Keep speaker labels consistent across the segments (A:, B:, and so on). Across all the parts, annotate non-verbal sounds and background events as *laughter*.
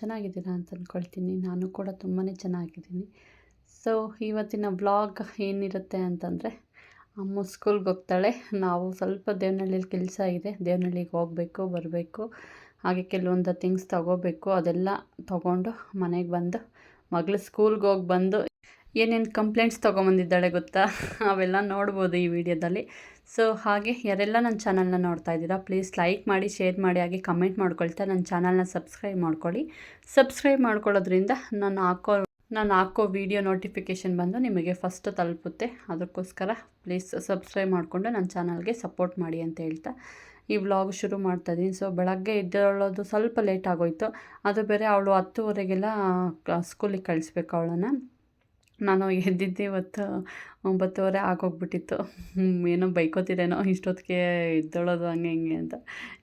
A: ಚೆನ್ನಾಗಿದ್ದೀರಾ ಅಂತ ಅಂದ್ಕೊಳ್ತೀನಿ ನಾನು ಕೂಡ ತುಂಬಾ ಚೆನ್ನಾಗಿದ್ದೀನಿ. ಸೊ ಇವತ್ತಿನ ಬ್ಲಾಗ್ ಏನಿರುತ್ತೆ ಅಂತಂದರೆ, ಅಮ್ಮ ಸ್ಕೂಲ್ಗೆ ಹೋಗ್ತಾಳೆ. ನಾವು ಸ್ವಲ್ಪ ದೇವನಹಳ್ಳಿಲಿ ಕೆಲಸ ಇದೆ. ದೇವನಹಳ್ಳಿಗೆ ಹೋಗಬೇಕು, ಬರಬೇಕು. ಹಾಗೆ ಕೆಲವೊಂದು ಥಿಂಗ್ಸ್ ತಗೋಬೇಕು. ಅದೆಲ್ಲ ತಗೊಂಡು ಮನೆಗೆ ಬಂದು, ಮಗಳು ಸ್ಕೂಲ್ಗೆ ಹೋಗಿ ಬಂದು ಏನೇನು ಕಂಪ್ಲೇಂಟ್ಸ್ ತೊಗೊಂಬಂದಿದ್ದಾಳೆ ಗೊತ್ತಾ? ಅವೆಲ್ಲ ನೋಡ್ಬೋದು ಈ ವಿಡಿಯೋದಲ್ಲಿ. ಸೊ ಹಾಗೆ ಯಾರೆಲ್ಲ ನನ್ನ ಚಾನಲ್ನ ನೋಡ್ತಾ ಇದ್ದೀರಾ ಪ್ಲೀಸ್ ಲೈಕ್ ಮಾಡಿ ಶೇರ್ ಮಾಡಿ, ಹಾಗೆ ಕಮೆಂಟ್ ಮಾಡ್ಕೊಳ್ತಾ ನನ್ನ ಚಾನಲ್ನ ಸಬ್ಸ್ಕ್ರೈಬ್ ಮಾಡ್ಕೊಳ್ಳಿ. ಸಬ್ಸ್ಕ್ರೈಬ್ ಮಾಡ್ಕೊಳ್ಳೋದ್ರಿಂದ ನಾನು ಹಾಕೋ ನಾನು ಹಾಕೋ ವಿಡಿಯೋ ನೋಟಿಫಿಕೇಷನ್ ಬಂದು ನಿಮಗೆ ಫಸ್ಟ್ ತಲುಪುತ್ತೆ. ಅದಕ್ಕೋಸ್ಕರ ಪ್ಲೀಸ್ ಸಬ್ಸ್ಕ್ರೈಬ್ ಮಾಡಿಕೊಂಡು ನನ್ನ ಚಾನಲ್ಗೆ ಸಪೋರ್ಟ್ ಮಾಡಿ ಅಂತ ಹೇಳ್ತಾ ಈ ವ್ಲಾಗ್ ಶುರು ಮಾಡ್ತಾ ಇದ್ದೀನಿ. ಸೊ ಬೆಳಗ್ಗೆ ಎದ್ದೇಳೋದು ಸ್ವಲ್ಪ ಲೇಟ್ ಆಗೋಯ್ತು. ಅದು ಬೇರೆ ಅವಳು ಹತ್ತುವರೆಗೆಲ್ಲ ಸ್ಕೂಲಿಗೆ ಕಳಿಸ್ಬೇಕು ಅವಳನ್ನು. ನಾನು ಎದ್ದಿದ್ದೆ ಇವತ್ತು ಒಂಬತ್ತುವರೆ ಆಗೋಗ್ಬಿಟ್ಟಿತ್ತು. ಏನೋ ಬೈಕೋತಿದ್ದೇನೋ ಇಷ್ಟೊತ್ತಿಗೆ ಎದ್ದೇಳೋದು ಹಂಗೆ ಹಿಂಗೆ ಅಂತ.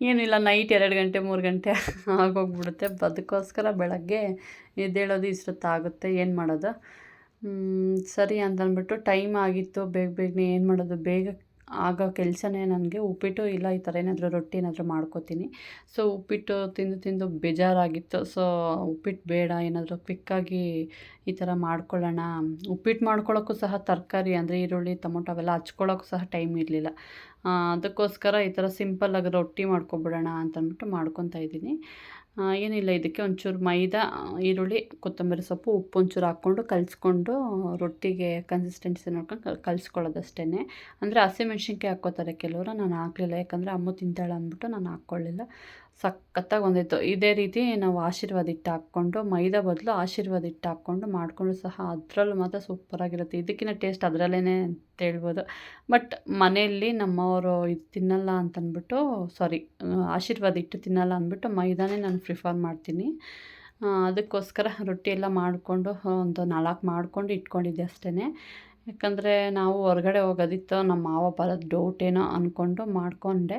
A: ಏನಿಲ್ಲ, ನೈಟ್ ಎರಡು ಗಂಟೆ, ಮೂರು ಗಂಟೆ ಆಗೋಗ್ಬಿಡುತ್ತೆ. ಅದಕ್ಕೋಸ್ಕರ ಬೆಳಗ್ಗೆ ಎದ್ದೇಳೋದು ಇಷ್ಟೊತ್ತಾಗುತ್ತೆ. ಏನು ಮಾಡೋದು? ಸರಿ ಅಂತಂದ್ಬಿಟ್ಟು ಟೈಮ್ ಆಗಿತ್ತು. ಬೇಗ ಬೇಗನೆ ಏನು ಮಾಡೋದು? ಬೇಗ ಆಗೋ ಕೆಲಸನೇ ನನಗೆ ಉಪ್ಪಿಟ್ಟು ಇಲ್ಲ, ಈ ಥರ ಏನಾದರೂ ರೊಟ್ಟಿ ಏನಾದರೂ ಮಾಡ್ಕೋತೀನಿ. ಸೊ ಉಪ್ಪಿಟ್ಟು ತಿಂದು ತಿಂದು ಬೇಜಾರಾಗಿತ್ತು. ಸೊ ಉಪ್ಪಿಟ್ಟು ಬೇಡ, ಏನಾದರೂ ಕ್ವಿಕ್ಕಾಗಿ ಈ ಥರ ಮಾಡ್ಕೊಳ್ಳೋಣ. ಉಪ್ಪಿಟ್ಟು ಮಾಡ್ಕೊಳ್ಳೋಕ್ಕೂ ಸಹ ತರಕಾರಿ, ಅಂದರೆ ಈರುಳ್ಳಿ, ಟೊಮೊಟೊ ಅವೆಲ್ಲ ಹಚ್ಕೊಳ್ಳೋಕ್ಕೂ ಸಹ ಟೈಮ್ ಇರಲಿಲ್ಲ. ಅದಕ್ಕೋಸ್ಕರ ಈ ಥರ ಸಿಂಪಲ್ಲಾಗಿ ರೊಟ್ಟಿ ಮಾಡ್ಕೊಬಿಡೋಣ ಅಂತಂದ್ಬಿಟ್ಟು ಮಾಡ್ಕೊತಾ ಇದ್ದೀನಿ. ಏನಿಲ್ಲ, ಇದಕ್ಕೆ ಒಂಚೂರು ಮೈದಾ ಈರುಳ್ಳಿ, ಕೊತ್ತಂಬರಿ ಸೊಪ್ಪು, ಉಪ್ಪು ಒಂಚೂರು ಹಾಕ್ಕೊಂಡು ಕಲಿಸ್ಕೊಂಡು ರೊಟ್ಟಿಗೆ ಕನ್ಸಿಸ್ಟೆನ್ಸಿ ನೋಡ್ಕೊಂಡು ಕಲಿಸ್ಕೊಳ್ಳೋದು ಅಷ್ಟೇ ಅಂದರೆ ಹಸಿಮೆಣ್ಸಿನ್ಕಾಯಿ ಹಾಕ್ಕೋತಾರೆ ಕೆಲವರು, ನಾನು ಹಾಕಲಿಲ್ಲ. ಯಾಕಂದರೆ ಅಮ್ಮ ತಿಂತಾಳೆ ಅಂದ್ಬಿಟ್ಟು ನಾನು ಹಾಕ್ಕೊಳ್ಳಿಲ್ಲ. ಸಖತ್ತಾಗಿ ಒಂದಿತ್ತು ಇದೇ ರೀತಿ ನಾವು ಆಶೀರ್ವಾದ ಹಿಟ್ಟು ಹಾಕ್ಕೊಂಡು ಮೈದಾ ಬದಲು ಆಶೀರ್ವಾದ ಹಿಟ್ಟು ಹಾಕ್ಕೊಂಡು ಮಾಡಿಕೊಂಡು ಸಹ ಅದರಲ್ಲೂ ಮಾತ್ರ ಸೂಪರಾಗಿರುತ್ತೆ. ಇದಕ್ಕಿಂತ ಟೇಸ್ಟ್ ಅದರಲ್ಲೇ ಅಂತ ಹೇಳ್ಬೋದು. ಬಟ್ ಮನೆಯಲ್ಲಿ ನಮ್ಮವರು ಇದು ತಿನ್ನಲ್ಲ ಅಂತಂದ್ಬಿಟ್ಟು, ಸಾರಿ, ಆಶೀರ್ವಾದ ಹಿಟ್ಟು ತಿನ್ನಲ್ಲ ಅಂದ್ಬಿಟ್ಟು ಮೈದಾನೇ ನಾನು ಪ್ರಿಫರ್ ಮಾಡ್ತೀನಿ. ಅದಕ್ಕೋಸ್ಕರ ರೊಟ್ಟಿ ಎಲ್ಲ ಮಾಡಿಕೊಂಡು, ಒಂದು ನಾಲ್ಕು ಮಾಡಿಕೊಂಡು ಇಟ್ಕೊಂಡಿದ್ದೆ ಅಷ್ಟೇ ಯಾಕಂದರೆ ನಾವು ಹೊರಗಡೆ ಹೋಗೋದಿತ್ತು, ನಮ್ಮ ಮಾವ ಬರೋದು ಡೌಟ್ ಏನೋ ಅಂದ್ಕೊಂಡು ಮಾಡಿಕೊಂಡೆ.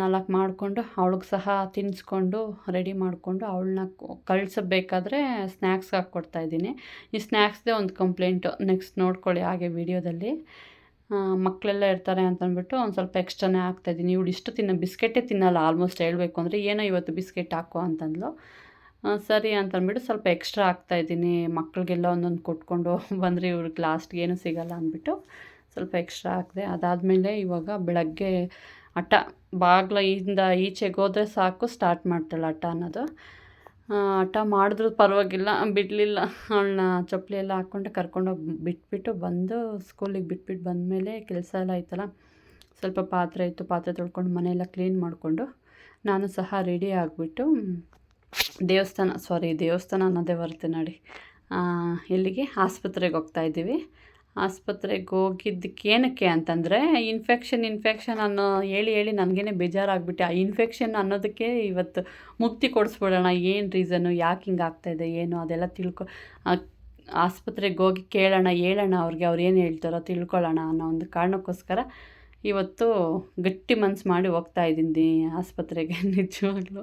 A: ನಾಲ್ಕು ಮಾಡಿಕೊಂಡು ಅವಳಿಗೆ ಸಹ ತಿನ್ನಿಸ್ಕೊಂಡು ರೆಡಿ ಮಾಡಿಕೊಂಡು ಅವಳನ್ನ ಕಳಿಸಬೇಕಾದ್ರೆ ಸ್ನ್ಯಾಕ್ಸ್ ಹಾಕ್ಕೊಡ್ತಾಯಿದ್ದೀನಿ ಈ ಸ್ನ್ಯಾಕ್ಸ್ದೇ ಒಂದು ಕಂಪ್ಲೇಂಟು ನೆಕ್ಸ್ಟ್ ನೋಡ್ಕೊಳ್ಳಿ ಹಾಗೆ ವೀಡಿಯೋದಲ್ಲಿ ಮಕ್ಕಳೆಲ್ಲ ಇರ್ತಾರೆ ಅಂತಂದ್ಬಿಟ್ಟು ಒಂದು ಸ್ವಲ್ಪ ಎಕ್ಸ್ಟ್ರಾನೇ ಹಾಕ್ತಾಯಿದ್ದೀನಿ ಇವಳು ಇಷ್ಟು ತಿನ್ನೋ, ಬಿಸ್ಕೆಟೇ ತಿನ್ನಲ್ಲ ಆಲ್ಮೋಸ್ಟ್ ಹೇಳಬೇಕು ಅಂದರೆ ಏನೋ ಇವತ್ತು ಬಿಸ್ಕೆಟ್ ಹಾಕೋ ಅಂತಂದ್ಲು. ಸರಿ ಅಂತಂದ್ಬಿಟ್ಟು ಸ್ವಲ್ಪ ಎಕ್ಸ್ಟ್ರಾ ಹಾಕ್ತಾಯಿದ್ದೀನಿ ಮಕ್ಕಳಿಗೆಲ್ಲ ಒಂದೊಂದು ಕೊಟ್ಕೊಂಡು *laughs* ಬಂದರೆ ಇವ್ರಿಗೆ ಲಾಸ್ಟ್ಗೆ ಏನೂ ಸಿಗಲ್ಲ ಅಂದ್ಬಿಟ್ಟು ಸ್ವಲ್ಪ ಎಕ್ಸ್ಟ್ರಾ ಹಾಕಿದೆ. ಅದಾದಮೇಲೆ ಇವಾಗ ಬೆಳಗ್ಗೆ ಹಠ. ಬಾಗಿಲಿಂದ ಈಚೆಗೆ ಹೋದರೆ ಸಾಕು ಸ್ಟಾರ್ಟ್ ಮಾಡ್ತಾಳೆ ಹಠ ಅನ್ನೋದು. ಹಠ ಮಾಡಿದ್ರೂ ಪರವಾಗಿಲ್ಲ, ಬಿಡಲಿಲ್ಲ. ಅವಳನ್ನ ಚಪ್ಪಲಿ ಎಲ್ಲ ಹಾಕ್ಕೊಂಡು ಕರ್ಕೊಂಡೋಗಿ ಬಿಟ್ಬಿಟ್ಟು ಬಂದು ಸ್ಕೂಲಿಗೆ ಬಿಟ್ಬಿಟ್ಟು ಬಂದಮೇಲೆ ಕೆಲಸ ಎಲ್ಲ ಆಯ್ತಲ್ಲ, ಸ್ವಲ್ಪ ಪಾತ್ರೆ ಇತ್ತು, ಪಾತ್ರೆ ತೊಳ್ಕೊಂಡು ಮನೆಯೆಲ್ಲ ಕ್ಲೀನ್ ಮಾಡಿಕೊಂಡು ನಾನು ಸಹ ರೆಡಿ ಆಗಿಬಿಟ್ಟು ದೇವಸ್ಥಾನ ಸಾರಿ ದೇವಸ್ಥಾನ ಅನ್ನೋದೇ ಬರುತ್ತೆ ನೋಡಿ. ಎಲ್ಲಿಗೆ ಆಸ್ಪತ್ರೆಗೆ ಹೋಗ್ತಾಯಿದ್ದೀವಿ ಆಸ್ಪತ್ರೆಗೆ ಹೋಗಿದ್ದಕ್ಕೆ ಏನಕ್ಕೆ ಅಂತಂದರೆ ಇನ್ಫೆಕ್ಷನ್ ಇನ್ಫೆಕ್ಷನ್ ಅನ್ನೋ ಹೇಳಿ ಹೇಳಿ ನನಗೇನೆ ಬೇಜಾರಾಗ್ಬಿಟ್ಟು. ಆ ಇನ್ಫೆಕ್ಷನ್ ಅನ್ನೋದಕ್ಕೆ ಇವತ್ತು ಮುಕ್ತಿ ಕೊಡಿಸ್ಬಿಡೋಣ, ಏನು ರೀಸನ್ನು ಯಾಕೆ ಹಿಂಗೆ ಆಗ್ತಾಯಿದೆ ಏನು ಅದೆಲ್ಲ ತಿಳ್ಕೊ ಆಸ್ಪತ್ರೆಗೆ ಹೋಗಿ ಕೇಳೋಣ, ಹೇಳೋಣ ಅವ್ರಿಗೆ ಅವ್ರು ಏನು ಹೇಳ್ತಾರೋ ತಿಳ್ಕೊಳ್ಳೋಣ ಅನ್ನೋ ಒಂದು ಕಾರಣಕ್ಕೋಸ್ಕರ ಇವತ್ತು ಗಟ್ಟಿ ಮನ್ಸು ಮಾಡಿ ಹೋಗ್ತಾ ಇದ್ದೀನಿ ಆಸ್ಪತ್ರೆಗೆ, *laughs* ನಿಜವಾಗ್ಲೂ.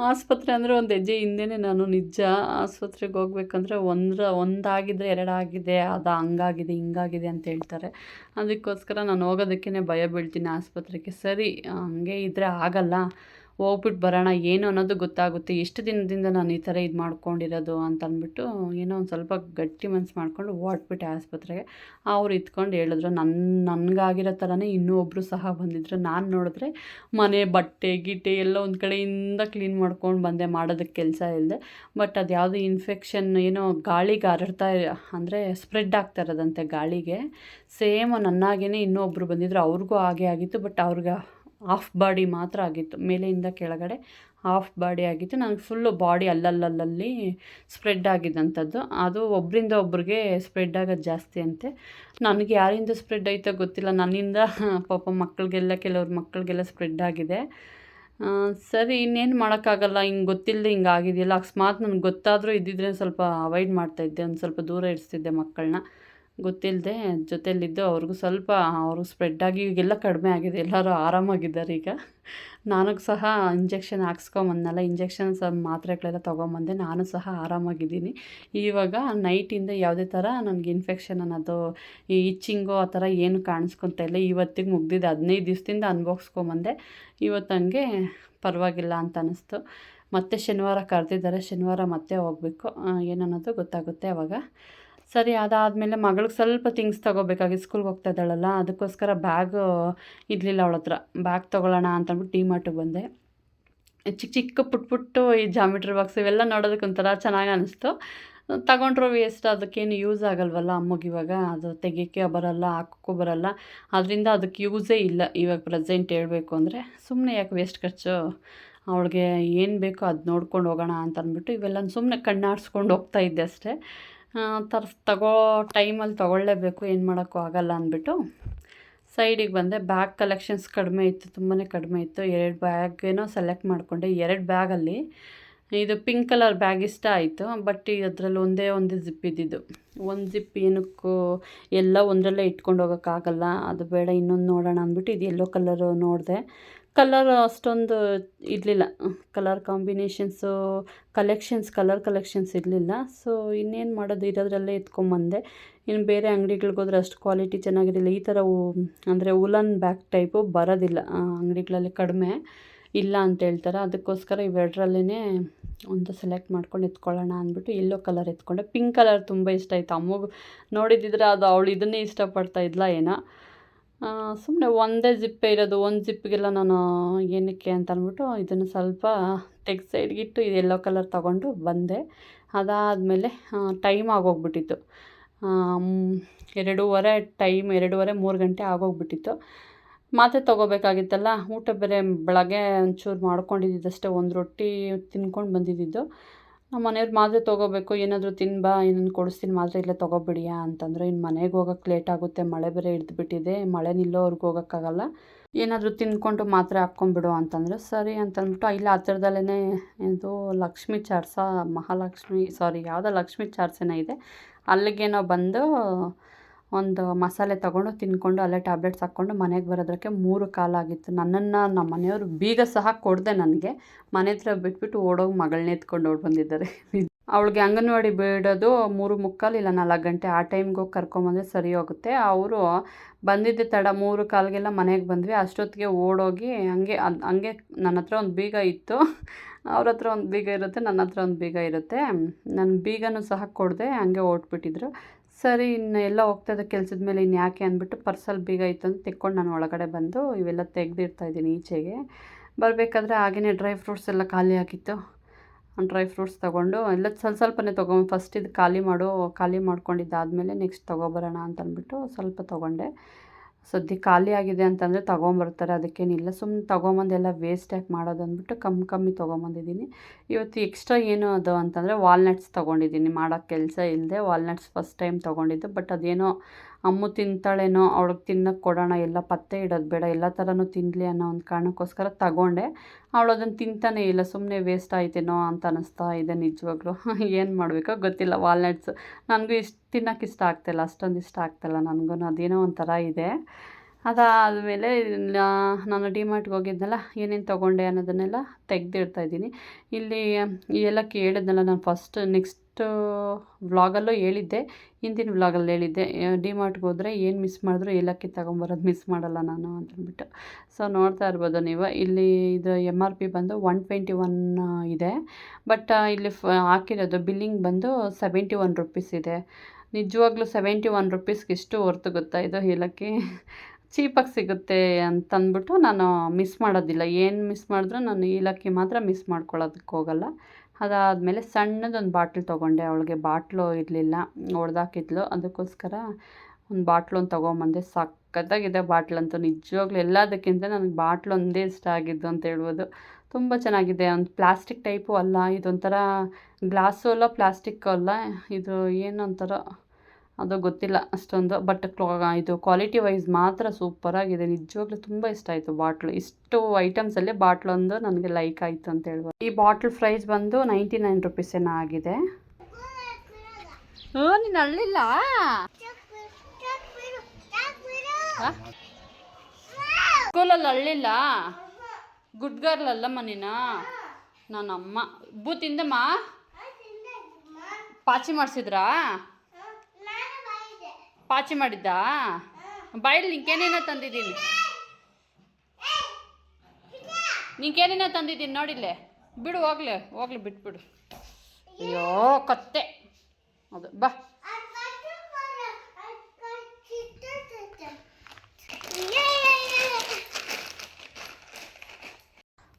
A: ಆಸ್ಪತ್ರೆ ಅಂದರೆ ಒಂದು ಹೆಜ್ಜೆ ಹಿಂದೆನೇ ನಾನು ನಿಜ. ಆಸ್ಪತ್ರೆಗೆ ಹೋಗ್ಬೇಕಂದ್ರೆ ಒಂದ್ರ ಒಂದಾಗಿದ್ದರೆ ಎರಡಾಗಿದೆ, ಅದು ಹಂಗಾಗಿದೆ, ಹಿಂಗಾಗಿದೆ ಅಂತ ಹೇಳ್ತಾರೆ. ಅದಕ್ಕೋಸ್ಕರ ನಾನು ಹೋಗೋದಕ್ಕೇ ಭಯ ಬೀಳ್ತೀನಿ ಆಸ್ಪತ್ರೆಗೆ. ಸರಿ, ಹಂಗೆ ಇದ್ದರೆ ಆಗಲ್ಲ. ಹೋಗ್ಬಿಟ್ಟು ಬರೋಣ, ಏನು ಅನ್ನೋದು ಗೊತ್ತಾಗುತ್ತೆ. ಎಷ್ಟು ದಿನದಿಂದ ನಾನು ಈ ಥರ ಇದು ಮಾಡ್ಕೊಂಡಿರೋದು ಅಂತ ಅಂದ್ಬಿಟ್ಟು ಏನೋ ಒಂದು ಸ್ವಲ್ಪ ಗಟ್ಟಿ ಮನ್ಸು ಮಾಡಿಕೊಂಡು ಓಟ್ಬಿಟ್ಟೆ ಆಸ್ಪತ್ರೆಗೆ. ಅವ್ರು ಇದ್ಕೊಂಡು ಹೇಳಿದ್ರು ನನ್ನ ನನಗಾಗಿರೋ ಥರನೇ ಇನ್ನೂ ಒಬ್ಬರು ಸಹ ಬಂದಿದ್ರು. ನಾನು ನೋಡಿದ್ರೆ ಮನೆ, ಬಟ್ಟೆ, ಗಿಟ್ಟೆ ಎಲ್ಲ ಒಂದು ಕಡೆಯಿಂದ ಕ್ಲೀನ್ ಮಾಡ್ಕೊಂಡು ಬಂದೆ, ಮಾಡೋದಕ್ಕೆ ಕೆಲಸ ಇಲ್ಲದೆ ಬಟ್ ಅದು ಯಾವುದು ಇನ್ಫೆಕ್ಷನ್, ಏನೋ ಗಾಳಿಗೆ ಹರಡ್ತಾ ಅಂದರೆ ಸ್ಪ್ರೆಡ್ ಆಗ್ತಾ ಇರೋದಂತೆ ಗಾಳಿಗೆ. ಸೇಮ್ ನನ್ನಾಗೇ ಇನ್ನೂ ಒಬ್ಬರು ಬಂದಿದ್ರು. ಅವ್ರಿಗೂ ಹಾಗೆ ಆಗಿತ್ತು, ಬಟ್ ಅವ್ರಿಗೆ ಹಾಫ್ ಬಾಡಿ ಮಾತ್ರ ಆಗಿತ್ತು. ಮೇಲೆಯಿಂದ ಕೆಳಗಡೆ ಹಾಫ್ ಬಾಡಿ ಆಗಿತ್ತು. ನನಗೆ ಫುಲ್ಲು ಬಾಡಿ ಅಲ್ಲಲ್ಲಲ್ಲಿ ಸ್ಪ್ರೆಡ್ ಆಗಿದ್ದಂಥದ್ದು ಅದು ಒಬ್ಬರಿಂದ ಒಬ್ರಿಗೆ ಸ್ಪ್ರೆಡ್ ಆಗೋದು ಜಾಸ್ತಿ ಅಂತೆ. ನನಗೆ ಯಾರಿಂದ ಸ್ಪ್ರೆಡ್ ಆಯ್ತೋ ಗೊತ್ತಿಲ್ಲ. ನನ್ನಿಂದ ಪಾಪ ಮಕ್ಕಳಿಗೆಲ್ಲ ಕೆಲವ್ರ ಮಕ್ಕಳಿಗೆಲ್ಲ ಸ್ಪ್ರೆಡ್ ಆಗಿದೆ. ಸರಿ, ಇನ್ನೇನು ಮಾಡೋಕ್ಕಾಗಲ್ಲ. ಹಿಂಗೆ ಗೊತ್ತಿಲ್ಲದೆ ಹಿಂಗೆ ಆಗಿದೆಯಲ್ಲ. ಅಕಸ್ಮಾತ್ ನನಗೆ ಗೊತ್ತಾದರೂ ಇದ್ದಿದ್ರೆ ಸ್ವಲ್ಪ ಅವಾಯ್ಡ್ ಮಾಡ್ತಾಯಿದ್ದೆ ಒಂದು ಸ್ವಲ್ಪ ದೂರ ಇಡಿಸ್ತಿದ್ದೆ ಮಕ್ಕಳನ್ನ ಗೊತ್ತಿಲ್ಲದೆ ಜೊತೆಯಲ್ಲಿದ್ದು ಅವ್ರಿಗೂ ಸ್ವಲ್ಪ, ಅವರು ಸ್ಪ್ರೆಡ್ಡಾಗಿ ಈಗೆಲ್ಲ ಕಡಿಮೆ ಆಗಿದೆ. ಎಲ್ಲರೂ ಆರಾಮಾಗಿದ್ದಾರೆ ಈಗ. ನನಗೆ ಸಹ ಇಂಜೆಕ್ಷನ್ ಹಾಕ್ಸ್ಕೊಂಬಂದಲ್ಲ ಇಂಜೆಕ್ಷನ್ ಸಹ ಮಾತ್ರೆಗಳೆಲ್ಲ ತೊಗೊಂಬಂದೆ, ನಾನು ಸಹ ಆರಾಮಾಗಿದ್ದೀನಿ. ಇವಾಗ ನೈಟಿಂದ ಯಾವುದೇ ಥರ ನನಗೆ ಇನ್ಫೆಕ್ಷನ್ ಅನ್ನೋದು, ಈ ಇಚ್ಚಿಂಗು ಆ ಥರ ಏನು ಕಾಣಿಸ್ಕೊತ ಇಲ್ಲ. ಇವತ್ತಿಗೆ ಮುಗ್ದಿದ್ದು ಹದಿನೈದು ದಿವಸದಿಂದ ಅನ್ಭೋಗಿಸ್ಕೊಂಬಂದೆ ಇವತ್ತು ನನಗೆ ಪರವಾಗಿಲ್ಲ ಅಂತ ಅನ್ನಿಸ್ತು. ಮತ್ತೆ ಶನಿವಾರ ಕರೆದಿದ್ದಾರೆ. ಶನಿವಾರ ಮತ್ತೆ ಹೋಗಬೇಕು. ಏನನ್ನೋದು ಗೊತ್ತಾಗುತ್ತೆ ಅವಾಗ. ಸರಿ, ಅದಾದಮೇಲೆ ಮಗಳಿಗೆ ಸ್ವಲ್ಪ ಥಿಂಗ್ಸ್ ತೊಗೋಬೇಕಾಗಿ ಸ್ಕೂಲ್ಗೆ ಹೋಗ್ತಾ ಇದ್ದಾಳಲ್ಲ ಅದಕ್ಕೋಸ್ಕರ ಬ್ಯಾಗ್ ಇರಲಿಲ್ಲ ಅವಳ ಹತ್ರ. ಬ್ಯಾಗ್ ತೊಗೊಳ್ಳೋಣ ಅಂತಂದ್ಬಿಟ್ಟು ಟೀ ಮಾರ್ಟಿಗೆ ಬಂದೆ. ಚಿಕ್ಕ ಚಿಕ್ಕ ಪುಟ್ ಪುಟ್ಟು ಈ ಜಾಮಿಟ್ರಿ ಬಾಕ್ಸ್ ಇವೆಲ್ಲ ನೋಡೋದಕ್ಕೆ ಒಂಥರ ಚೆನ್ನಾಗಿ ಅನಿಸ್ತು. ತಗೊಂಡ್ರು ವೇಸ್ಟ್ ಅದಕ್ಕೇನು ಯೂಸ್ ಆಗಲ್ವಲ್ಲ ಅಮ್ಮಗೆ ಇವಾಗ. ಅದು ತೆಗಿಯೋಕ್ಕೆ ಬರೋಲ್ಲ, ಹಾಕೋಕ್ಕೂ ಬರೋಲ್ಲ. ಅದರಿಂದ ಅದಕ್ಕೆ ಯೂಸೇ ಇಲ್ಲ. ಇವಾಗ ಪ್ರೆಸೆಂಟ್ ಹೇಳಬೇಕು ಅಂದರೆ ಸುಮ್ಮನೆ ಯಾಕೆ ವೇಸ್ಟ್ ಖರ್ಚು? ಅವಳಿಗೆ ಏನು ಬೇಕೋ ಅದು ನೋಡ್ಕೊಂಡು ಹೋಗೋಣ ಅಂತ ಅಂದ್ಬಿಟ್ಟು ಇವೆಲ್ಲ ಸುಮ್ಮನೆ ಕಣ್ಣಾಡಿಸ್ಕೊಂಡು ಹೋಗ್ತಾ ಇದ್ದೆ ಅಷ್ಟೇ. ತರ್ಸ್ ತಗೋ ಟೈಮಲ್ಲಿ ತೊಗೊಳ್ಳೇಬೇಕು, ಏನು ಮಾಡೋಕ್ಕೂ ಆಗಲ್ಲ ಅಂದ್ಬಿಟ್ಟು ಸೈಡಿಗೆ ಬಂದೆ. ಬ್ಯಾಗ್ ಕಲೆಕ್ಷನ್ಸ್ ಕಡಿಮೆ ಇತ್ತು ತುಂಬಾ ಕಡಿಮೆ ಇತ್ತು. ಎರಡು ಬ್ಯಾಗೇನೋ ಸೆಲೆಕ್ಟ್ ಮಾಡಿಕೊಂಡೆ. ಎರಡು ಬ್ಯಾಗಲ್ಲಿ ಇದು ಪಿಂಕ್ ಕಲರ್ ಬ್ಯಾಗ್ ಇಷ್ಟ ಆಯಿತು, ಬಟ್ ಅದರಲ್ಲಿ ಒಂದೇ ಒಂದು ಜಿಪ್ ಇದ್ದಿದ್ದು. ಒಂದು ಜಿಪ್ ಏನಕ್ಕೂ ಎಲ್ಲ ಒಂದರಲ್ಲೇ ಇಟ್ಕೊಂಡು ಹೋಗೋಕ್ಕಾಗಲ್ಲ. ಅದು ಬೇಡ, ಇನ್ನೊಂದು ನೋಡೋಣ ಅಂದ್ಬಿಟ್ಟು ಇದು ಎಲ್ಲೋ ಕಲರು ನೋಡಿದೆ. ಕಲರ್ ಅಷ್ಟೊಂದು ಇರಲಿಲ್ಲ. Colour combinations collections colour collections ಇರಲಿಲ್ಲ. ಸೊ ಇನ್ನೇನು ಮಾಡೋದು? ಇರೋದ್ರಲ್ಲೇ ಎತ್ಕೊಂಬಂದೆ ಇನ್ನು ಬೇರೆ ಅಂಗಡಿಗಳಿಗೆ ಹೋದ್ರೆ ಅಷ್ಟು ಕ್ವಾಲಿಟಿ ಚೆನ್ನಾಗಿರಲಿಲ್ಲ. ಈ ಥರ ಅಂದರೆ ಉಲನ್ ಬ್ಯಾಗ್ ಟೈಪು ಬರೋದಿಲ್ಲ. ಅಂಗಡಿಗಳಲ್ಲಿ ಕಡಿಮೆ ಇಲ್ಲ ಅಂತ ಹೇಳ್ತಾರೆ. ಅದಕ್ಕೋಸ್ಕರ ಇವೆರಡರಲ್ಲೇ ಒಂದು ಸೆಲೆಕ್ಟ್ ಮಾಡ್ಕೊಂಡು ಎತ್ಕೊಳ್ಳೋಣ ಅಂದ್ಬಿಟ್ಟು ಎಲ್ಲೋ ಕಲರ್ ಎತ್ಕೊಂಡೆ. ಪಿಂಕ್ ಕಲರ್ ತುಂಬ ಇಷ್ಟ ಆಯಿತು. ಅಮ್ಮಗೂ ನೋಡಿದ್ದಿದ್ರೆ ಅದು ಅವಳು ಇದನ್ನೇ ಇಷ್ಟಪಡ್ತಾ ಇದ್ಲ ಏನೋ. ಸುಮ್ಮನೆ ಒಂದೇ ಜಿಪ್ಪೇ ಇರೋದು, ಒಂದು ಜಿಪ್ಪಿಗೆಲ್ಲ ನಾನು ಏನಕ್ಕೆ ಅಂತ ಅಂದ್ಬಿಟ್ಟು ಇದನ್ನು ಸ್ವಲ್ಪ ತೆಗ್ದು ಸೈಡ್ಗಿಟ್ಟು ಎಲ್ಲೋ ಕಲರ್ ತೊಗೊಂಡು ಬಂದೆ. ಅದಾದಮೇಲೆ ಟೈಮ್ ಆಗೋಗ್ಬಿಟ್ಟಿತ್ತು. ಎರಡೂವರೆ ಟೈಮ್ ಎರಡೂವರೆ, ಮೂರು ಗಂಟೆ ಆಗೋಗ್ಬಿಟ್ಟಿತ್ತು. ಮಾತ್ರೆ ತೊಗೋಬೇಕಾಗಿತ್ತಲ್ಲ, ಊಟ ಬೇರೆ ಬೆಳಗ್ಗೆ ಒಂಚೂರು ಮಾಡ್ಕೊಂಡಿದ್ದಿದ್ದಷ್ಟೇ, ಒಂದು ರೊಟ್ಟಿ ತಿನ್ಕೊಂಡು ಬಂದಿದ್ದಿದ್ದು ನಮ್ಮ ಮನೆಯವ್ರು ಮಾತ್ರೆ ತೊಗೋಬೇಕು, ಏನಾದರೂ ತಿನ್ಬಾ, ಏನೇನು ಕೊಡಿಸ್ತೀನಿ, ಮಾತ್ರೆ ಇಲ್ಲೇ ತೊಗೊಬಿಡಿಯಾ ಅಂತಂದರೆ ಇನ್ನು ಮನೆಗೆ ಹೋಗೋಕ್ಕೆ ಲೇಟ್ ಆಗುತ್ತೆ, ಮಳೆ ಬೇರೆ ಹಿಡ್ದುಬಿಟ್ಟಿದೆ, ಮಳೆ ನಿಲ್ಲೋವರೆಗೂ ಹೋಗೋಕ್ಕಾಗಲ್ಲ. ಏನಾದರೂ ತಿನ್ಕೊಂಡು ಮಾತ್ರೆ ಹಾಕ್ಕೊಂಬಿಡು ಅಂತಂದರೆ ಸರಿ ಅಂತಂದ್ಬಿಟ್ಟು, ಇಲ್ಲ ಹತ್ತಿರದಲ್ಲೇ ಇದು ಲಕ್ಷ್ಮೀ ಚಾರ್ಸ, ಮಹಾಲಕ್ಷ್ಮಿ ಸಾರಿ ಯಾವುದೋ ಲಕ್ಷ್ಮೀ ಚಾರ್ಸೇನ ಇದೆ, ಅಲ್ಲಿಗೇನೋ ಬಂದು ಒಂದು ಮಸಾಲೆ ತಗೊಂಡು ತಿಂದ್ಕೊಂಡು ಅಲ್ಲೇ ಟ್ಯಾಬ್ಲೆಟ್ಸ್ ಹಾಕ್ಕೊಂಡು ಮನೆಗೆ ಬರೋದಕ್ಕೆ ಮೂರು ಕಾಲಾಗಿತ್ತು ನನ್ನನ್ನು ನಮ್ಮ ಮನೆಯವರು ಬೀಗ ಸಹ ಕೊಡದೆ ನನಗೆ. ಮನೆ ಹತ್ರ ಬಿಟ್ಬಿಟ್ಟು ಓಡೋಗಿ ಮಗಳನ್ನ ಎತ್ಕೊಂಡು ಓಡಿ ಬಂದಿದ್ದಾರೆ. ಅವಳಿಗೆ ಅಂಗನವಾಡಿ ಬಿಡೋದು ಮೂರು ಮುಕ್ಕಾಲು ಇಲ್ಲ ನಾಲ್ಕು ಗಂಟೆ. ಆ ಟೈಮ್ಗೆ ಹೋಗಿ ಕರ್ಕೊಂಬಂದ್ರೆ ಸರಿ ಹೋಗುತ್ತೆ. ಅವರು ಬಂದಿದ್ದೆ ತಡ ಮೂರು ಕಾಲಿಗೆಲ್ಲ ಮನೆಗೆ ಬಂದ್ವಿ. ಅಷ್ಟೊತ್ತಿಗೆ ಓಡೋಗಿ ಹಂಗೆ ಅದು ಹಂಗೆ ನನ್ನ ಹತ್ರ ಒಂದು ಬೀಗ ಇತ್ತು. ಅವ್ರ ಹತ್ರ ಒಂದು ಬೀಗ ಇರುತ್ತೆ, ನನ್ನ ಹತ್ರ ಒಂದು ಬೀಗ ಇರುತ್ತೆ. ನನ್ನ ಬೀಗನೂ ಸಹ ಕೊಡದೆ ಹಂಗೆ ಓಟ್ಬಿಟ್ಟಿದ್ರು. ಸರಿ, ಇನ್ನು ಎಲ್ಲ ಹೋಗ್ತಾಯಿದ್ದ ಕೆಲ್ಸದ ಮೇಲೆ ಇನ್ನು ಯಾಕೆ ಅಂದ್ಬಿಟ್ಟು ಪರ್ಸಲ್ ಬೀಗ ಇತ್ತು ಅಂತ ತೆಕ್ಕೊಂಡು ನಾನು ಒಳಗಡೆ ಬಂದು ಇವೆಲ್ಲ ತೆಗೆದಿಡ್ತಾಯಿದ್ದೀನಿ ಈಚೆಗೆ. ಬರಬೇಕಾದ್ರೆ ಹಾಗೆಯೇ ಡ್ರೈ ಫ್ರೂಟ್ಸ್ ಎಲ್ಲ ಖಾಲಿ ಆಗಿತ್ತು. ಡ್ರೈ ಫ್ರೂಟ್ಸ್ ತೊಗೊಂಡು ಎಲ್ಲ ಸ್ವಲ್ಪ ಸ್ವಲ್ಪನೇ ತೊಗೊಂಡು ಫಸ್ಟ್ ಇದು ಖಾಲಿ ಮಾಡು, ಖಾಲಿ ಮಾಡ್ಕೊಂಡಿದ್ದಾದಮೇಲೆ ನೆಕ್ಸ್ಟ್ ತೊಗೊಬರೋಣ ಅಂತ ಅಂದ್ಬಿಟ್ಟು ಸ್ವಲ್ಪ ತೊಗೊಂಡೆ. ಸದ್ಯ ಖಾಲಿ ಆಗಿದೆ ಅಂತಂದರೆ ತೊಗೊಂಬರ್ತಾರೆ, ಅದಕ್ಕೇನಿಲ್ಲ. ಸುಮ್ಮನೆ ತೊಗೊಂಬಂದು ಎಲ್ಲ ವೇಸ್ಟ್ ಆಗಿ ಮಾಡೋದು ಅಂದ್ಬಿಟ್ಟು ಕಮ್ಮಿ ಕಮ್ಮಿ ತೊಗೊಂಬಂದಿದ್ದೀನಿ. ಇವತ್ತು ಎಕ್ಸ್ಟ್ರಾ ಏನು ಅದು ಅಂತಂದರೆ ವಾಲ್ನಟ್ಸ್ ತೊಗೊಂಡಿದ್ದೀನಿ. ಮಾಡೋಕ್ಕೆ ಕೆಲಸ ಇಲ್ಲದೆ ವಾಲ್ನಟ್ಸ್ ಫಸ್ಟ್ ಟೈಮ್ ತೊಗೊಂಡಿದ್ದು ಬಟ್ ಅದೇನೋ ಅಮ್ಮು ತಿಂತಾಳೇನೋ ಅವಳಿಗೆ ತಿನ್ನೋಕ್ಕೆ ಕೊಡೋಣ, ಎಲ್ಲ ಪತ್ತೆ ಇಡೋದು ಬೇಡ, ಎಲ್ಲ ಥರನೂ ತಿನ್ನಲಿ ಅನ್ನೋ ಒಂದು ಕಾರಣಕ್ಕೋಸ್ಕರ ತಗೊಂಡೆ. ಅವಳು ಅದನ್ನು ತಿಂತಾನೇ ಇಲ್ಲ ಸುಮ್ಮನೆ ವೇಸ್ಟ್ ಆಯ್ತೇನೋ ಅಂತ ಅನ್ನಿಸ್ತಾ ಇದೆ ನಿಜವಾಗ್ಲೂ. *laughs* ಏನು ಮಾಡಬೇಕೋ ಗೊತ್ತಿಲ್ಲ ವಾಲ್ನಟ್ಸ್ ನನಗೂ ಇಷ್ಟು ತಿನ್ನೋಕೆ ಇಷ್ಟ ಆಗ್ತಾಯಿಲ್ಲ ಅಷ್ಟೊಂದು ಇಷ್ಟ ಆಗ್ತಾಯಿಲ್ಲ ನನಗೂ ಅದೇನೋ ಒಂಥರ ಇದೆ. ಅದಾದಮೇಲೆ ನಾನು ಡಿಮಾರ್ಟ್ಗೆ ಹೋಗಿದ್ನಲ್ಲ ಏನೇನು ತೊಗೊಂಡೆ ಅನ್ನೋದನ್ನೆಲ್ಲ ತೆಗೆದಿಡ್ತಾಯಿದ್ದೀನಿ ಇಲ್ಲಿ ಎಲ್ಲ ಕೇಳಿದ್ನಲ್ಲ, ನಾನು ಫಸ್ಟ್ ನೆಕ್ಸ್ಟ್ ವ್ಲಾಗಲ್ಲೂ ಹೇಳಿದ್ದೆ. ಹಿಂದಿನ ವ್ಲಾಗಲ್ಲಿ ಹೇಳಿದ್ದೆ ಡಿಮಾರ್ಟ್ಗೆ ಹೋದರೆ ಏನು ಮಿಸ್ ಮಾಡಿದ್ರು ಏಲಕ್ಕಿ ತೊಗೊಂಬರೋದು ಮಿಸ್ ಮಾಡಲ್ಲ ನಾನು ಅಂತಂದ್ಬಿಟ್ಟು ಸೊ ನೋಡ್ತಾ ಇರ್ಬೋದು ನೀವು. ಇಲ್ಲಿ ಇದು ಎಂ ಆರ್ ಪಿ ಬಂದು ಒನ್ ಟ್ವೆಂಟಿ ಒನ್ ಇದೆ ಬಟ್ ಇಲ್ಲಿ ಫ, ಹಾಕಿರೋದು ಬಿಲ್ಲಿಂಗ್ ಬಂದು ಸೆವೆಂಟಿ ಒನ್ ರುಪೀಸ್ ಇದೆ. ನಿಜವಾಗ್ಲೂ ಸೆವೆಂಟಿ ಒನ್ ರುಪೀಸ್ಗೆ ಎಷ್ಟು ಹೊರ್ತು ಗೊತ್ತಾ ಇದು ಏಲಕ್ಕಿ ಚೀಪಾಗಿ ಸಿಗುತ್ತೆ ಅಂತಂದ್ಬಿಟ್ಟು ನಾನು ಮಿಸ್ ಮಾಡೋದಿಲ್ಲ. ಏನು ಮಿಸ್ ಮಾಡಿದ್ರು ನಾನು ಏಲಕ್ಕಿ ಮಾತ್ರ ಮಿಸ್ ಮಾಡ್ಕೊಳ್ಳೋದಕ್ಕೆ ಹೋಗಲ್ಲ. ಅದಾದಮೇಲೆ ಸಣ್ಣದೊಂದು ಬಾಟ್ಲ್ ತೊಗೊಂಡೆ. ಅವಳಿಗೆ ಬಾಟ್ಲು ಇರಲಿಲ್ಲ ಹೊಡೆದಾಕಿದ್ಲು ಅದಕ್ಕೋಸ್ಕರ ಒಂದು ಬಾಟ್ಲು ಒಂದು ತೊಗೊಂಬಂದೆ. ಸಖತ್ತಾಗಿದೆ ಬಾಟ್ಲಂತೂ. ನಿಜವಾಗ್ಲೂ ಎಲ್ಲದಕ್ಕಿಂತ ನನಗೆ ಬಾಟ್ಲು ಒಂದೇ ಇಷ್ಟ ಆಗಿದ್ದು ಅಂತ ಹೇಳ್ಬೋದು. ತುಂಬ ಚೆನ್ನಾಗಿದೆ. ಒಂದು ಪ್ಲಾಸ್ಟಿಕ್ ಟೈಪು ಅಲ್ಲ, ಇದೊಂಥರ ಗ್ಲಾಸು ಅಲ್ಲ ಪ್ಲಾಸ್ಟಿಕ್ಕು ಅಲ್ಲ. ಇದು ಏನೊಂಥರ ಅದು ಗೊತ್ತಿಲ್ಲ ಅಷ್ಟೊಂದು ಬಟ್ ಇದು ಕ್ವಾಲಿಟಿ ವೈಸ್ ಮಾತ್ರ ಸೂಪರಾಗಿದೆ ನಿಜವಾಗ್ಲೂ ತುಂಬ ಇಷ್ಟ ಆಯಿತು ಬಾಟ್ಲು. ಇಷ್ಟು ಐಟಮ್ಸಲ್ಲೇ ಬಾಟ್ಲೊಂದು ನನಗೆ ಲೈಕ್ ಆಯಿತು ಅಂತ ಹೇಳುವ ಈ ಬಾಟ್ಲ್ ಪ್ರೈಸ್ ಬಂದು ನೈಂಟಿ ನೈನ್ ರುಪೀಸ್ ಏನೋ ಆಗಿದೆ. ಹ್ಞೂ ನೀನು ಅಳ್ಳಿಲ್ಲ ಸ್ಕೂಲಲ್ಲಿ ಅಳ್ಳಿಲ್ಲ ಗುಡ್ ಗರ್ಲ್ ಅಲ್ಲಮ್ಮ ನೀನು? ಬೂ ತಿಂದಮ್ಮ ಪಾಚಿ ಮಾಡಿಸಿದ್ರಾ? ಪಾಚಿ ಮಾಡಿದ್ದಾ? ಬಾಯಲ್ಲಿ ನಿಂಕೇನೇನೋ ತಂದಿದ್ದೀನಿ. ನಿಂಕೇನೇನೋ ತಂದಿದ್ದೀನಿ ನೋಡಿಲ್ಲೇ ಬಿಡು ಹೋಗ್ಲಿ ಹೋಗ್ಲಿ ಬಿಟ್ಬಿಡು. ಅಯ್ಯೋ, ಕತ್ತೆ. ಅದು ಬಾ.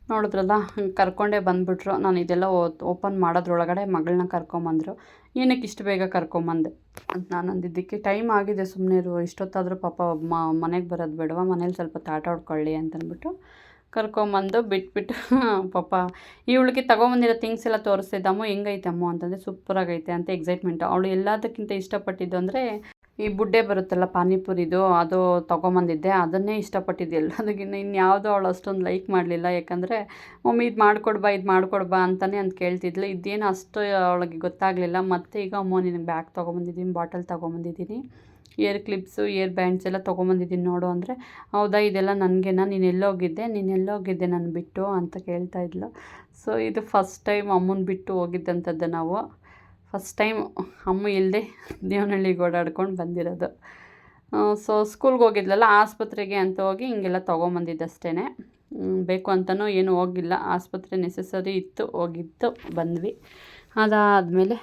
A: ನೋಡಿದ್ರಲ್ಲ ಕರ್ಕೊಂಡೇ ಬಂದುಬಿಟ್ರು. ನಾನು ಇದೆಲ್ಲ ಓಪನ್ ಮಾಡೋದ್ರೊಳಗಡೆ ಮಗಳನ್ನ ಕರ್ಕೊಂಬಂದರು. ಏನಕ್ಕೆ ಇಷ್ಟು ಬೇಗ ಕರ್ಕೊಂಬಂದೆ? ಅಂತ ನಾನು ಅಂದಿದ್ದಕ್ಕೆ, ಟೈಮ್ ಆಗಿದೆ ಸುಮ್ಮನೆ ಇರು ಇಷ್ಟೊತ್ತಾದರೂ ಪಾಪ ಮ, ಮನೆಗೆ ಬರೋದು ಬೇಡವಾ? ಮನೇಲಿ ಸ್ವಲ್ಪ ತಾಟ ಹೊಡ್ಕೊಳ್ಳಿ ಅಂತಂದ್ಬಿಟ್ಟು ಕರ್ಕೊಂಬಂದು ಬಿಟ್ಬಿಟ್ಟು, *laughs* ಪಾಪ ಇವಳಿಗೆ ತೊಗೊಂಬಂದಿರೋ ಥಿಂಗ್ಸ್ ಎಲ್ಲ ತೋರಿಸ್ತಿದ್ದಮ್ಮ ಹೆಂಗೈತೆ ಅಮ್ಮ? ಅಂತಂದರೆ, ಸೂಪರಾಗೈತೆ ಅಂತ ಎಕ್ಸೈಟ್ಮೆಂಟು. ಅವಳು ಎಲ್ಲದಕ್ಕಿಂತ ಇಷ್ಟಪಟ್ಟಿದ್ದು ಅಂದರೆ ಈ ಬುಡ್ಡೆ ಬರುತ್ತಲ್ಲ ಪಾನಿಪುರಿದು ಅದು ತೊಗೊಂಬಂದಿದ್ದೆ. ಅದನ್ನೇ ಇಷ್ಟಪಟ್ಟಿದ್ದೆ ಎಲ್ಲದಕ್ಕಿಂತ ಇನ್ಯಾವುದೋ ಅವಳು ಅಷ್ಟೊಂದು ಲೈಕ್ ಮಾಡಲಿಲ್ಲ. ಯಾಕಂದರೆ ಮಮ್ಮಿ ಇದು ಮಾಡ್ಕೊಡ್ಬಾ ಇದು ಮಾಡ್ಕೊಡ್ಬಾ ಅಂತಲೇ ಅಂತ ಕೇಳ್ತಿದ್ಲು. ಇದೇನು ಅಷ್ಟು ಅವಳಿಗೆ ಗೊತ್ತಾಗಲಿಲ್ಲ. ಮತ್ತು ಈಗ ಅಮ್ಮ ನಿನಗೆ ಬ್ಯಾಗ್ ತೊಗೊಂಬಂದಿದ್ದೀನಿ ಬಾಟಲ್ ತೊಗೊಂಬಂದಿದ್ದೀನಿ ಇಯರ್ ಕ್ಲಿಪ್ಸು ಇಯರ್ ಬ್ಯಾಂಡ್ಸ್ ಎಲ್ಲ ತೊಗೊಂಬಂದಿದ್ದೀನಿ ನೋಡು ಅಂದರೆ, ಹೌದಾ, ಇದೆಲ್ಲ ನನಗೇನಾ? ನೀನು ಎಲ್ಲೋಗಿದ್ದೆ ನೀನು ಎಲ್ಲೋಗಿದ್ದೆ ನಾನು ಬಿಟ್ಟು ಅಂತ ಕೇಳ್ತಾ ಇದ್ಲು. ಸೊ ಇದು ಫಸ್ಟ್ ಟೈಮ್ ಅಮ್ಮನ ಬಿಟ್ಟು ಹೋಗಿದ್ದಂಥದ್ದು ನಾವು. ಫಸ್ಟ್ ಟೈಮ್ ಅಮ್ಮ ಇಲ್ಲದೆ ದೇವನಹಳ್ಳಿಗೆ ಓಡಾಡ್ಕೊಂಡು ಬಂದಿರೋದು. ಸೊ ಸ್ಕೂಲ್ಗೆ ಹೋಗಿದ್ಲಲ್ಲ, ಆಸ್ಪತ್ರೆಗೆ ಅಂತ ಹೋಗಿ ಹಿಂಗೆಲ್ಲ ತೊಗೊಂಬಂದಿದ್ದಷ್ಟೇ ಬೇಕು ಅಂತಲೂ ಏನೂ ಹೋಗಿಲ್ಲ. ಆಸ್ಪತ್ರೆ ನೆಸೆಸರಿ ಇತ್ತು, ಹೋಗಿತ್ತು, ಬಂದ್ವಿ. ಅದಾದಮೇಲೆ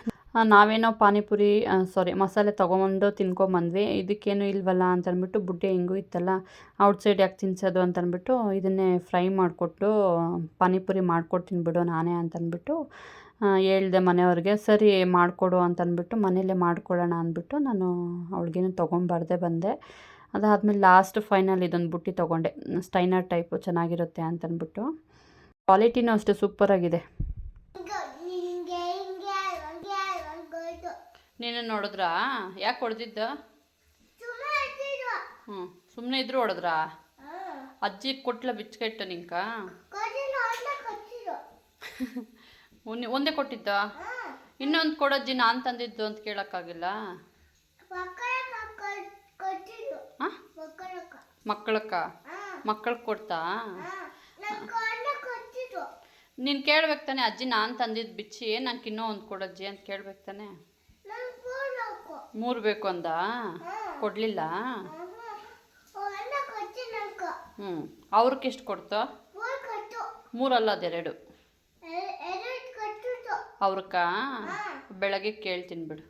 A: ನಾವೇನೋ ಪಾನಿಪುರಿ ಸಾರಿ ಮಸಾಲೆ ತೊಗೊಂಬಂದು ತಿನ್ಕೊಂಬಂದ್ವಿ. ಇದಕ್ಕೇನು ಇಲ್ವಲ್ಲ ಅಂತಂದ್ಬಿಟ್ಟು ಬುಡ್ಡೆ ಹೆಂಗೂ ಇತ್ತಲ್ಲ ಔಟ್ಸೈಡ್ ಯಾಕೆ ತಿನ್ಸೋದು ಅಂತಂದ್ಬಿಟ್ಟು ಇದನ್ನೇ ಫ್ರೈ ಮಾಡಿಕೊಟ್ಟು ಪಾನಿಪುರಿ ಮಾಡ್ಕೊಡ್ತೀನಿ ಬಿಡು ನಾನೇ ಅಂತಂದ್ಬಿಟ್ಟು ಹೇಳ್ದೆ ಮನೆಯವ್ರಿಗೆ ಸರಿ ಮಾಡಿಕೊಡು ಅಂತಂದ್ಬಿಟ್ಟು ಮನೇಲೇ ಮಾಡ್ಕೊಳ್ಳೋಣ ಅಂದ್ಬಿಟ್ಟು ನಾನು ಅವಳಿಗೇನು ತೊಗೊಂಬಾರ್ದೆ ಬಂದೆ. ಅದಾದಮೇಲೆ ಲಾಸ್ಟ್ ಫೈನಲ್ ಇದೊಂದು ಬುಟ್ಟಿ ತೊಗೊಂಡೆ. ಸ್ಟೈನರ್ ಟೈಪು ಚೆನ್ನಾಗಿರುತ್ತೆ ಅಂತಂದ್ಬಿಟ್ಟು. ಕ್ವಾಲಿಟಿನೂ ಅಷ್ಟೇ ಸೂಪರಾಗಿದೆ. ನೀನು ನೋಡಿದ್ರಾ? ಯಾಕೆ ಹೊಡೆದಿದ್ದ? ಹ್ಞೂ ಸುಮ್ಮನೆ ಇದ್ರು ಹೊಡೆದ್ರಾ? ಅಜ್ಜಿ ಕೊಟ್ಲ ಬಿಚ್ಕೆಟ್ಟು ನಿಂಕ? *laughs* ಒಂದೇ ಒಂದೇ ಕೊಟ್ಟಿದ್ದ? ಇನ್ನೊಂದು ಕೊಡಜ್ಜಿ ನಾನು ತಂದಿದ್ದು ಅಂತ ಕೇಳೋಕ್ಕಾಗಿಲ್ಲ? ಮಕ್ಕಳಕ್ಕ. ಮಕ್ಕಳ ಕೊಡ್ತಾ? ನೀನು ಕೇಳ್ಬೇಕು ತಾನೆ ಅಜ್ಜಿ ನಾನು ತಂದಿದ್ದು ಬಿಚ್ಚಿ ನಂಗೆ ಇನ್ನೂ ಒಂದು ಕೊಡಜ್ಜಿ ಅಂತ ಕೇಳ್ಬೇಕು ತಾನೆ? ಮೂರು ಬೇಕು ಅಂದ? ಕೊಡಲಿಲ್ಲ? ಹ್ಞೂ ಅವ್ರಿಗೆ ಎಷ್ಟು ಕೊಡ್ತೋ? ಮೂರಲ್ಲ ಅದೆರಡು. ಅವ್ರಕ್ಕ ಬೆಳಗ್ಗೆ ಕೇಳ್ತೀನಿ ಬಿಡು.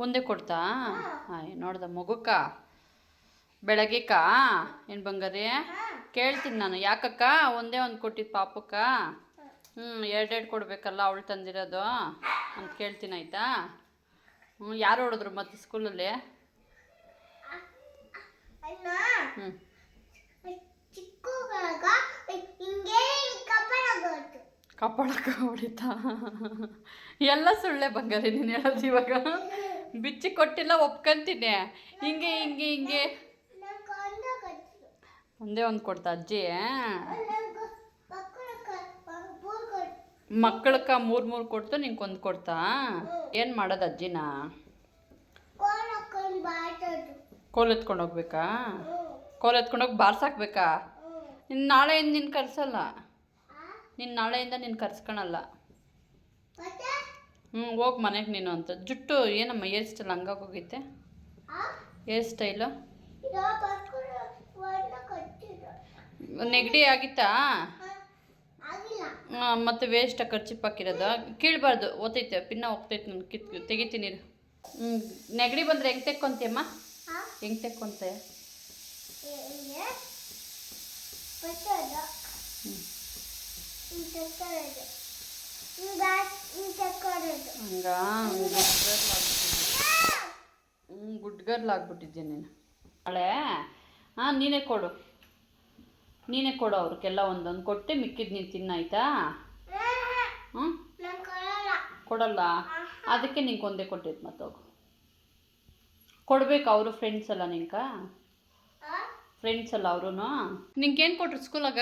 A: ಒಂದೇ ಕೊಡ್ತಾ? ಆಯ್ ನೋಡ್ದ ಮಗುಕ್ಕ. ಬೆಳಗ್ಗೆಕ್ಕ? ಏನು ಬಂಗಾರಿ? ಕೇಳ್ತೀನಿ ನಾನು. ಯಾಕಕ್ಕ? ಒಂದೇ ಒಂದು ಕೊಟ್ಟಿದ್ದು ಪಾಪಕ್ಕ. ಹ್ಞೂ ಎರಡೆರಡು ಕೊಡಬೇಕಲ್ಲ ಅವಳು ತಂದಿರೋದು ಅಂತ ಕೇಳ್ತೀನಿ ಆಯಿತಾ? ಹ್ಞೂ ಯಾರು ಹೊಡೆದ್ರು ಮತ್ತೆ ಸ್ಕೂಲಲ್ಲಿ ಹ್ಞೂ ಕಪಾಳಕ್ಕ ಹೊಡಿತಾ. ಎಲ್ಲ ಸುಳ್ಳೆ ಬಂಗಾರಿ ನೀನು ಹೇಳೋದು ಇವಾಗ. ಬಿಚ್ಚಿ ಕೊಟ್ಟಿಲ್ಲ ಒಪ್ಕೊಂತೀನಿ. ಹಿಂಗೆ ಹಿಂಗೆ ಹಿಂಗೆ. ಒಂದೇ ಒಂದು ಕೊಡ್ತಾ ಅಜ್ಜಿ. ಮಕ್ಕಳಕ್ಕ ಮೂರು ಮೂರು ಕೊಡ್ತು ನಿಂಗೆ ಕೊಡ್ತಾ. ಏನು ಮಾಡೋದು ಅಜ್ಜಿನ? ಕೋಲ್ ಎತ್ಕೊಂಡು ಹೋಗ್ಬೇಕಾ? ಕೋಲ್ ಎತ್ಕೊಂಡೋಗಿ ಬಾರ್ಸಾಕ್ಬೇಕಾ? ಇನ್ನು ನಾಳೆಯಿಂದ ನಿನ್ನ ಕರ್ಸಲ್ಲ. ನಿನ್ನ ನಾಳೆಯಿಂದ ನೀನು ಕರ್ಸ್ಕೊಳಲ್ಲ. ಹ್ಞೂ ಹೋಗಿ ಮನೆಗೆ ನೀನು ಅಂತ. ಜುಟ್ಟು ಏನಮ್ಮ ಏರ್ ಸ್ಟೈಲ್ ಹಂಗಾಗೋಗೈತೆ ಏರ್ ಸ್ಟೈಲು? ನೆಗಡಿ ಆಗಿತ್ತಾ? ಮತ್ತು ವೇಸ್ಟ್ ಖರ್ಚಿ ಹಾಕಿರೋದು. ಕೀಳ್ಬಾರ್ದು ಓತೈತೆ ಪಿನ್ನ ಹೋಗ್ತೈತೆ ನಾನು ಕಿತ್ ತೆಗಿತೀನಿ ನೆಗಡಿ ಬಂದರೆ ಹೆಂಗೆ ತೆಕ್ಕೊಂತೀಯಮ್ಮ? ಹೆಂಗೆ ತೆಕ್ಕೊಂತೆ? ಹಂಗ ಹ್ಞೂ ಗುಡ್ಗರ್ಲ್ ಆಗ್ಬಿಟ್ಟಿದ್ದೆ ನೀನು. ನಾಳೆ ಹಾಂ ನೀನೇ ಕೊಡು. ನೀನೇ ಕೊಡು ಅವ್ರಿಗೆಲ್ಲ ಒಂದೊಂದು ಕೊಟ್ಟು ಮಿಕ್ಕಿದ್ದು ನೀನು ತಿನ್ನಾಯ್ತಾ? ಹ್ಞೂ ಕೊಡಲ್ಲ. ಅದಕ್ಕೆ ನಿಂಗೆ ಒಂದೇ ಕೊಟ್ಟಿದ್ದು ಮತ್ತೋಗು. ಕೊಡ್ಬೇಕು ಅವರು ಫ್ರೆಂಡ್ಸ್ ಅಲ್ಲ ನಿಂಕ? ಫ್ರೆಂಡ್ಸ್ ಅಲ್ಲ ಅವರು ನಿಂಗೇನು ಕೊಟ್ರು ಸ್ಕೂಲಾಗ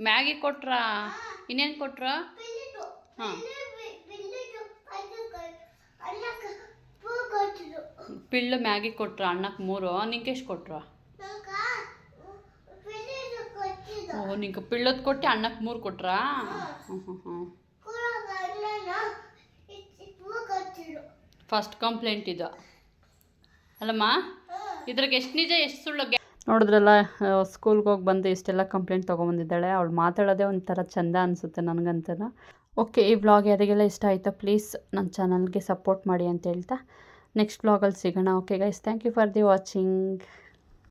A: ಮ್ಯಾಗಿ ಕೊಟ್ರಾ? ಇನ್ನೇನು ಕೊಟ್ರ? ಹಾಂ. ಪಿಳ್ಳು ಮ್ಯಾಗಿ ಕೊಟ್ರ ಅಣ್ಣಕ್ಕೆ ಮೂರು. ನಿಂಗೆ ಎಷ್ಟು ಕೊಟ್ರ? ಓ ನಿಂಗೆ ಪಿಳ್ಳದ್ ಕೊಟ್ಟು ಅಣ್ಣಕ್ಕೆ ಮೂರು ಕೊಟ್ರಾ? ಹ್ಞೂ ಹ್ಞೂ ಹ್ಞೂ ಫಸ್ಟ್ ಕಂಪ್ಲೇಂಟ್ ಇದು. ಅಲ್ಲಮ್ಮ? ಇದ್ರಾಗ ಎಷ್ಟು ನಿಜ, ಎಷ್ಟು ಸುಳ್ಳು ನೋಡಿದ್ರಲ್ಲ ಸ್ಕೂಲ್ಗೆ ಹೋಗಿ ಬಂದು ಇಷ್ಟೆಲ್ಲ ಕಂಪ್ಲೇಂಟ್ ತೊಗೊಂಬಂದಿದ್ದಾಳೆ. ಅವಳು ಮಾತಾಡೋದೇ ಒಂಥರ ಚಂದ ಅನಿಸುತ್ತೆ ನನಗಂತದ ಓಕೆ ಈ ವ್ಲಾಗ್ ಯಾರಿಗೆಲ್ಲ ಇಷ್ಟ ಆಯಿತಾ ಪ್ಲೀಸ್ ನನ್ನ ಚಾನಲ್ಗೆ ಸಪೋರ್ಟ್ ಮಾಡಿ ಅಂತ ಹೇಳ್ತಾ ನೆಕ್ಸ್ಟ್ ವ್ಲಾಗಲ್ಲಿ ಸಿಗೋಣ. Okay guys thank you for the watching